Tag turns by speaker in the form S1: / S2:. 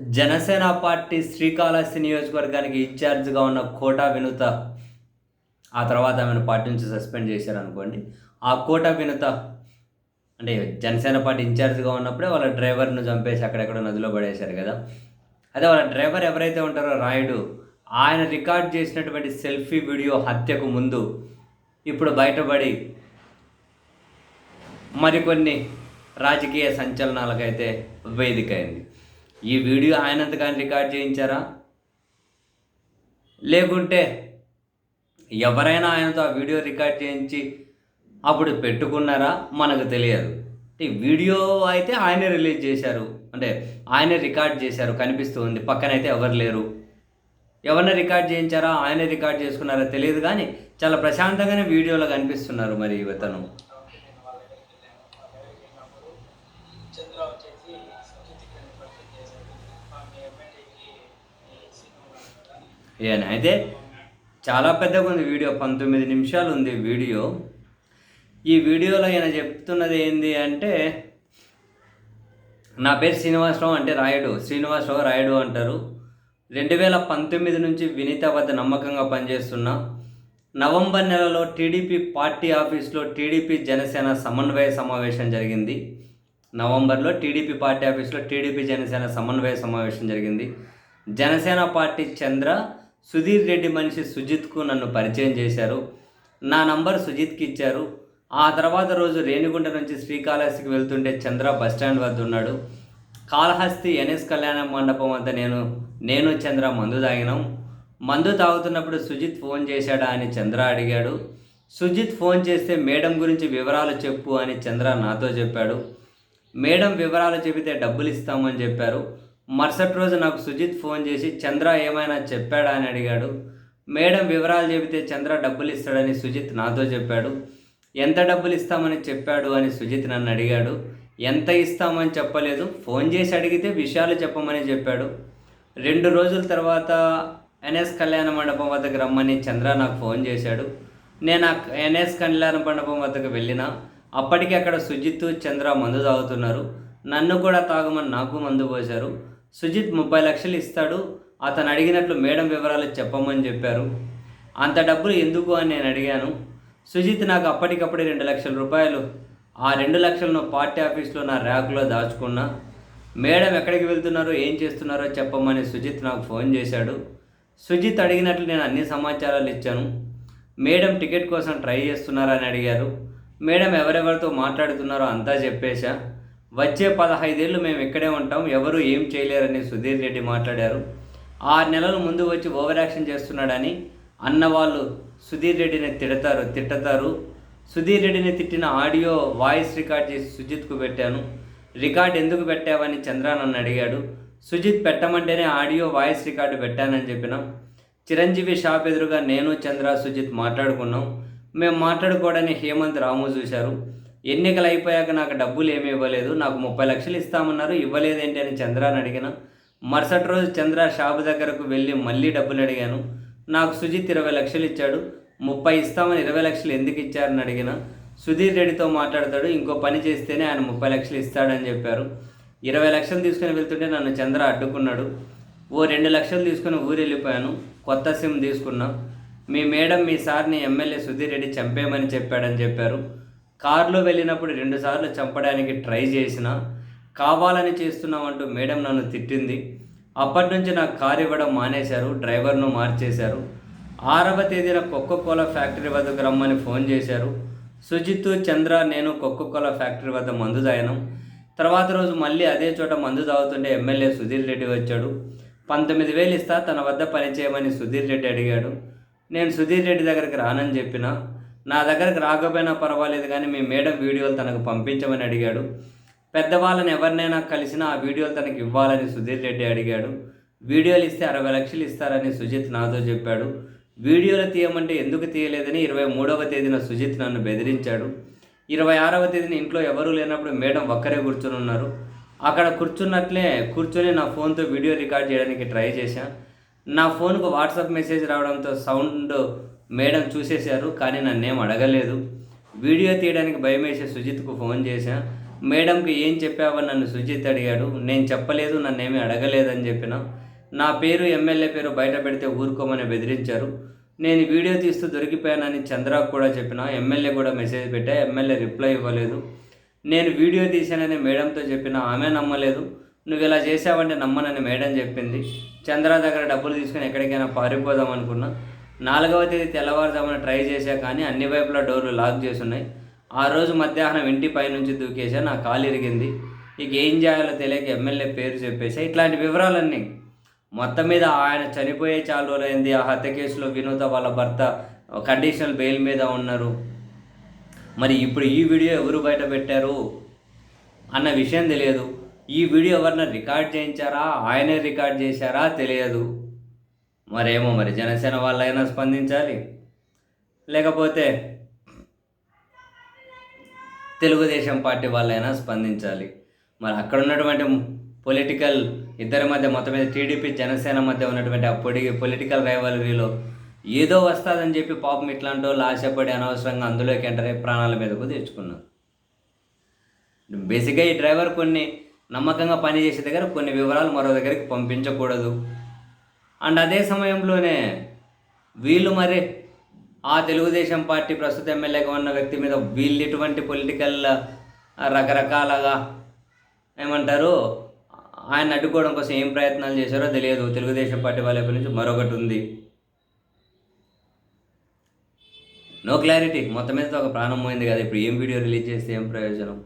S1: Janasena party Srikalahasti నియోజకవర్గానికి ఇన్ఛార్జ్గా ఉన్న కోటా వినుత ఆ తర్వాత ఆమెను పార్టీ నుంచి సస్పెండ్ చేశారు అనుకోండి ఆ కోటా వినుత అంటే జనసేన పార్టీ ఇన్ఛార్జ్గా ఉన్నప్పుడే వాళ్ళ డ్రైవర్ను చంపేసి అక్కడెక్కడ నదిలో పడేశారు కదా. అదే వాళ్ళ డ్రైవర్ ఎవరైతే ఉంటారో రాయుడు ఆయన రికార్డ్ చేసినటువంటి సెల్ఫీ వీడియో హత్యకు ముందు ఇప్పుడు బయటపడి మరికొన్ని రాజకీయ సంచలనాలకైతే వేదిక అయింది ఈ వీడియో ఆయనంతగాని రికార్డ్ చేయించారా? లేకుంటే ఎవరైనా ఆయనతో ఆ వీడియో రికార్డ్ చేయించి అప్పుడు పెట్టుకున్నారా? మనకు తెలియదు. ఈ వీడియో అయితే ఆయనే రిలీజ్ చేశారు. అంటే ఆయనే రికార్డ్ చేశారు. కనిపిస్తూ ఉంది. పక్కనైతే ఎవరు లేరు. ఎవరిని రికార్డ్ చేయించారా? ఆయనే రికార్డ్ చేసుకున్నారా? తెలియదు కానీ చాలా ప్రశాంతంగానే వీడియోలో కనిపిస్తున్నారు మరి ఇతను
S2: చంద్ర వచ్చేసి సంగీతికి పరిచయం చేశాడు మా మీ ఎమ్మెల్యేకి సినిమా
S1: ఈయన అయితే చాలా పెద్దగా ఉంది వీడియో పంతొమ్మిది నిమిషాలు ఉంది వీడియో. ఈ వీడియోలో ఈయన చెప్తున్నది ఏంది అంటే నా పేరు శ్రీనివాసరావు అంటే రాయుడు. శ్రీనివాసరావు రాయుడు అంటారు. రెండు వేల పంతొమ్మిది నుంచి వినీత వద్ద నమ్మకంగా పనిచేస్తున్నా. నవంబర్ నెలలో టీడీపీ పార్టీ ఆఫీస్లో టీడీపీ జనసేన సమన్వయ సమావేశం జరిగింది. నవంబర్లో టీడీపీ పార్టీ ఆఫీస్లో టీడీపీ జనసేన సమన్వయ సమావేశం జరిగింది. జనసేన పార్టీ చంద్ర సుధీర్ రెడ్డి మనిషి సుజిత్కు నన్ను పరిచయం చేశారు. నా నంబర్ సుజిత్కి ఇచ్చారు. ఆ తర్వాత రోజు రేణిగుంట నుంచి శ్రీకాళహస్తికి వెళ్తుంటే చంద్ర బస్టాండ్ వద్ద ఉన్నాడు. కాళహస్తి ఎన్ఎస్ కళ్యాణ మండపం వద్ద నేను నేను చంద్ర మందు తాగినాం. మందు తాగుతున్నప్పుడు సుజిత్ ఫోన్ చేశాడా అని చంద్ర అడిగాడు. సుజిత్ ఫోన్ చేస్తే మేడం గురించి వివరాలు చెప్పు అని చంద్ర నాతో చెప్పాడు. మేడం వివరాలు చెబితే డబ్బులు ఇస్తామని చెప్పారు. మరుసటి రోజు నాకు సుజిత్ ఫోన్ చేసి చంద్ర ఏమైనా చెప్పాడా? అని అడిగాడు. మేడం వివరాలు చెబితే చంద్ర డబ్బులు ఇస్తాడని సుజిత్ నాతో చెప్పాడు. ఎంత డబ్బులు ఇస్తామని చెప్పాడు? అని సుజిత్ నన్ను అడిగాడు. ఎంత ఇస్తామని చెప్పలేదు. ఫోన్ చేసి అడిగితే విషయాలు చెప్పమని చెప్పాడు. రెండు రోజుల తర్వాత ఎన్ఎస్ కళ్యాణ మండపం వద్దకు రమ్మని చంద్ర నాకు ఫోన్ చేశాడు. నేను ఎన్ఎస్ కళ్యాణ మండపం వద్దకు వెళ్ళిన అప్పటికి అక్కడ సుజిత్ చంద్ర మందు తాగుతున్నారు. నన్ను కూడా తాగమని నాకు మందు పోశారు. సుజిత్ ముప్పై లక్షలు ఇస్తాడు. అతను అడిగినట్లు మేడం వివరాలు చెప్పమని చెప్పారు. అంత డబ్బులు ఎందుకు అని నేను అడిగాను. సుజిత్ నాకు అప్పటికప్పుడే రెండు లక్షల రూపాయలు ఆ రెండు లక్షలను పార్టీ ఆఫీస్లో నా ర్యాక్లో దాచుకున్నా. మేడం ఎక్కడికి వెళ్తున్నారో ఏం చేస్తున్నారో చెప్పమని సుజిత్ నాకు ఫోన్ చేశాడు. సుజిత్ అడిగినట్లు నేను అన్ని సమాచారాలు ఇచ్చాను. మేడం టికెట్ కోసం ట్రై చేస్తున్నారని అడిగారు. మేడం ఎవరెవరితో మాట్లాడుతున్నారో అంతా చెప్పేశా. వచ్చే పదహైదేళ్ళు మేము ఇక్కడే ఉంటాం. ఎవరు ఏం చేయలేరని సుధీర్ రెడ్డి మాట్లాడారు. ఆరు నెలల ముందు వచ్చి ఓవర్ యాక్షన్ చేస్తున్నాడని అన్నవాళ్ళు సుధీర్ రెడ్డిని తిడతారు తిట్టతారు. సుధీర్ రెడ్డిని తిట్టిన ఆడియో వాయిస్ రికార్డ్ చేసి సుజిత్కు పెట్టాను. రికార్డ్ ఎందుకు పెట్టావని చంద్ర నన్ను అడిగాడు. సుజిత్ పెట్టమంటేనే ఆడియో వాయిస్ రికార్డు పెట్టానని చెప్పినాం. చిరంజీవి షాప్ ఎదురుగా నేను చంద్ర సుజిత్ మాట్లాడుకున్నాం. మేము మాట్లాడుకోవడానికి హేమంత్ రాము చూశారు. ఎన్నికలు అయిపోయాక నాకు డబ్బులు ఏమి ఇవ్వలేదు నాకు ముప్పై లక్షలు ఇస్తామన్నారు ఇవ్వలేదేంటి అని చంద్రాని అడిగిన. మరుసటి రోజు చంద్ర షాపు దగ్గరకు వెళ్ళి మళ్ళీ డబ్బులు అడిగాను. నాకు సుజిత్ ఇరవై లక్షలు ఇచ్చాడు. ముప్పై ఇస్తామని ఇరవై లక్షలు ఎందుకు ఇచ్చారని అడిగిన. సుధీర్ రెడ్డితో మాట్లాడతాడు ఇంకో పని చేస్తేనే ఆయన ముప్పై లక్షలు ఇస్తాడని చెప్పారు. ఇరవై లక్షలు తీసుకుని వెళ్తుంటే నన్ను చంద్ర అడ్డుకున్నాడు. ఓ రెండు లక్షలు తీసుకుని ఊరు వెళ్ళిపోయాను కొత్త సిమ్ తీసుకున్నా. మీ మేడం మీ సార్ని ఎమ్మెల్యే సుధీర్ రెడ్డి చంపేయమని చెప్పాడని చెప్పారు. కారులో వెళ్ళినప్పుడు రెండుసార్లు చంపడానికి ట్రై చేసిన కావాలని చేస్తున్నామంటూ మేడం నన్ను తిట్టింది. అప్పటి నుంచి నాకు కారు ఇవ్వడం మానేశారు డ్రైవర్ను మార్చేశారు. ఆరవ తేదీన కొక్క కోలా ఫ్యాక్టరీ వద్దకు రమ్మని ఫోన్ చేశారు. సుజిత్ చంద్ర నేను కొక్క కోలా ఫ్యాక్టరీ వద్ద మందు తాగినాం. తర్వాత రోజు మళ్ళీ అదే చోట మందు తాగుతుంటే ఎమ్మెల్యే సుధీర్ రెడ్డి వచ్చాడు. పంతొమ్మిది వేలు ఇస్తా తన వద్ద పనిచేయమని సుధీర్ రెడ్డి అడిగాడు. నేను సుధీర్ రెడ్డి దగ్గరికి రానని చెప్పిన నా దగ్గరకు రాకపోయినా పర్వాలేదు కానీ మీ మేడం వీడియోలు తనకు పంపించమని అడిగాడు. పెద్దవాళ్ళని ఎవరినైనా కలిసినా ఆ వీడియోలు తనకి ఇవ్వాలని సుధీర్ రెడ్డి అడిగాడు. వీడియోలు ఇస్తే అరవై లక్షలు ఇస్తారని సుజిత్ నాతో చెప్పాడు. వీడియోలు తీయమంటే ఎందుకు తీయలేదని ఇరవై మూడవ తేదీన సుజిత్ నన్ను బెదిరించాడు. ఇరవై ఆరవ తేదీన ఇంట్లో ఎవరూ లేనప్పుడు మేడం ఒక్కరే కూర్చొని ఉన్నారు అక్కడ కూర్చున్నట్లే కూర్చొని నా ఫోన్తో వీడియో రికార్డ్ చేయడానికి ట్రై చేశాను నా ఫోన్కు వాట్సాప్ మెసేజ్ రావడంతో సౌండ్ మేడం చూసేశారు కానీ నన్నేం అడగలేదు. వీడియో తీయడానికి భయం వేసే సుజిత్కు ఫోన్ చేశా. మేడంకి ఏం చెప్పావని నన్ను సుజిత్ అడిగాడు. నేను చెప్పలేదు నన్ను అడగలేదని చెప్పిన. నా పేరు ఎమ్మెల్యే పేరు బయట పెడితే ఊరుకోమని బెదిరించారు. నేను వీడియో తీస్తూ దొరికిపోయానని చంద్రకు కూడా చెప్పిన. ఎమ్మెల్యే కూడా మెసేజ్ పెట్టా. ఎమ్మెల్యే రిప్లై ఇవ్వలేదు. నేను వీడియో తీశానని మేడంతో చెప్పిన. ఆమె నమ్మలేదు. నువ్వు ఇలా చేసావంటే నమ్మనని మేడం చెప్పింది. చంద్ర దగ్గర డబ్బులు తీసుకుని ఎక్కడికైనా పారిపోదాం అనుకున్నా. నాలుగవ తేదీ తెల్లవారుజామున ట్రై చేశా కానీ అన్ని వైపులా డోర్లు లాక్ చేసి ఉన్నాయి ఆ రోజు మధ్యాహ్నం ఇంటి పైనుంచి దూకేసా నా కాలు ఇరిగింది. ఇక ఏం చేయాలో తెలియక ఎమ్మెల్యే పేరు చెప్పేసా ఇట్లాంటి వివరాలన్నీ. మొత్తం మీద ఆయన చనిపోయే చాలా రోజులైంది. ఆ హత్య కేసులో వినోద వాళ్ళ భర్త కండిషనల్ బెయిల్ మీద ఉన్నారు. మరి ఇప్పుడు ఈ వీడియో ఎవరు బయట పెట్టారు? అన్న విషయం తెలియదు. ఈ వీడియో ఎవరిన రికార్డ్ చేయించారా? ఆయనే రికార్డ్ చేశారా? తెలియదు. మరేమో మరి జనసేన వాళ్ళైనా స్పందించాలి. లేకపోతే తెలుగుదేశం పార్టీ వాళ్ళైనా స్పందించాలి. మరి అక్కడ ఉన్నటువంటి పొలిటికల్ ఇద్దరి మధ్య మొత్తం మీద టీడీపీ జనసేన మధ్య ఉన్నటువంటి ఆ పొడి పొలిటికల్ రైవలరీలో ఏదో వస్తుందని చెప్పి పాపం ఇట్లాంటి వాళ్ళు ఆశపడి అనవసరంగా అందులోకి ఎంటర్ అయ్యి ప్రాణాల మీదకు తెచ్చుకున్నారు. బేసిక్గా ఈ డ్రైవర్ కొన్ని నమ్మకంగా పనిచేసే దగ్గర కొన్ని వివరాలు మరో దగ్గరికి పంపించకూడదు. అండ్ అదే సమయంలోనే వీళ్ళు మరి ఆ తెలుగుదేశం పార్టీ ప్రస్తుత ఎమ్మెల్యేగా ఉన్న వ్యక్తి మీద వీళ్ళు ఎటువంటి పొలిటికల్ రకరకాలుగా ఏమంటారు ఆయన అడ్డుకోవడం కోసం ఏం ప్రయత్నాలు చేశారో తెలియదు. తెలుగుదేశం పార్టీ వాళ్ళ నుంచి మరొకటి ఉంది. నో క్లారిటీ మొత్తం మీద ఒక ప్రాణం పోయింది కదా. ఇప్పుడు ఏం వీడియో రిలీజ్ చేస్తే ఏం ప్రయోజనం?